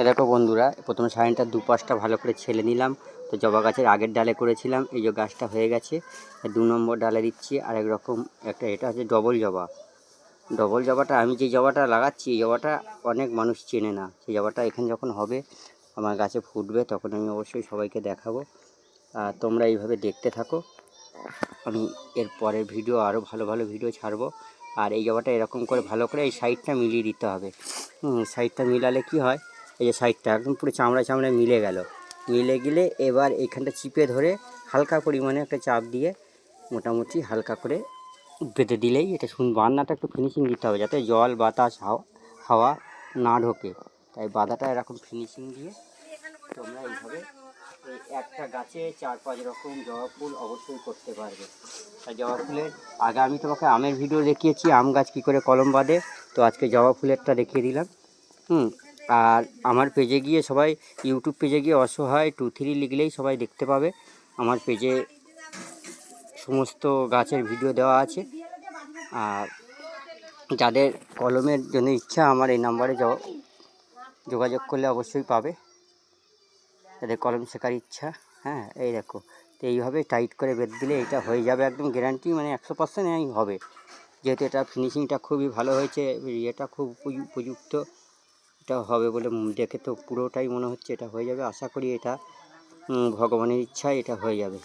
এই দেখো বন্ধুরা, প্রথমে সাইনটা দুপাশটা ভালো করে ছেলে নিলাম। তো জবা গাছের আগের ডালে করেছিলাম, এই যে গাছটা হয়ে গেছে দু নম্বর ডালে দিচ্ছি আরেক রকম একটা এটা হচ্ছে ডবল জবা। ডবল জবাটা, আমি যে জবাটা লাগাচ্ছি, এই জবাটা অনেক মানুষ চেনে না। সেই জবাটা এখানে যখন হবে, আমার গাছে ফুটবে, তখন আমি অবশ্যই সবাইকে দেখাবো। আর তোমরা এইভাবে দেখতে থাকো। আমি এর পরের ভিডিও আরও ভালো ভালো ভিডিও ছাড়বো। আর এই জবাটা এরকম করে ভালো করে এই সাইডটা মিলিয়ে দিতে হবে। সাইডটা মিলালে কি হয় এই যে সাইডটা একদম পুরো চামড়া চামড়ায় মিলে গেল। মিলে গেলে এবার এইখানটা চিপে ধরে হালকা পরিমাণে একটা চাপ দিয়ে মোটামুটি হালকা করে বেঁধে দিলেই এটা শুন, বান্নাটা একটু ফিনিশিং দিতে হবে যাতে জল, বাতাস, হাওয়া হাওয়া না ঢোকে। তাই বাঁধাটা এরকম ফিনিশিং দিয়ে তোমরা এইভাবে এই একটা গাছে চার পাঁচ রকম জবা ফুল অবশ্যই করতে পারবে। আর জবা ফুলের, আগে আমি তোমাকে আমের ভিডিও দেখিয়েছি, আম গাছ কী করে কলম বাঁধে, তো আজকে জবা ফুলেরটা দেখিয়ে দিলাম। হুম আর আমার পেজে গিয়ে সবাই ইউটিউব পেজে গিয়ে অসহায় টু থ্রি লিখলেই সবাই দেখতে পাবে। আমার পেজে সমস্ত গাছের ভিডিও দেওয়া আছে। আর যাদের কলমের জন্য ইচ্ছা আমার এই নাম্বারে যোগাযোগ করলে অবশ্যই পাবে। যাদের কলম শেখার ইচ্ছা হ্যাঁ এই দেখো। তো এইভাবে টাইট করে বেঁধে দিলে এটা হয়ে যাবে একদম গ্যারান্টি মানে একশো পার্সেন্ট হবে। যেহেতু এটা ফিনিশিংটা খুবই ভালো হয়েছে, ইয়েটা খুব উপযু- উপযুক্ত। এটা হবে বলে দেখে তো পুরোটাই মনে হচ্ছে, এটা হয়ে যাবে। আশা করি এটা ভগবানের ইচ্ছায় এটা হয়ে যাবে।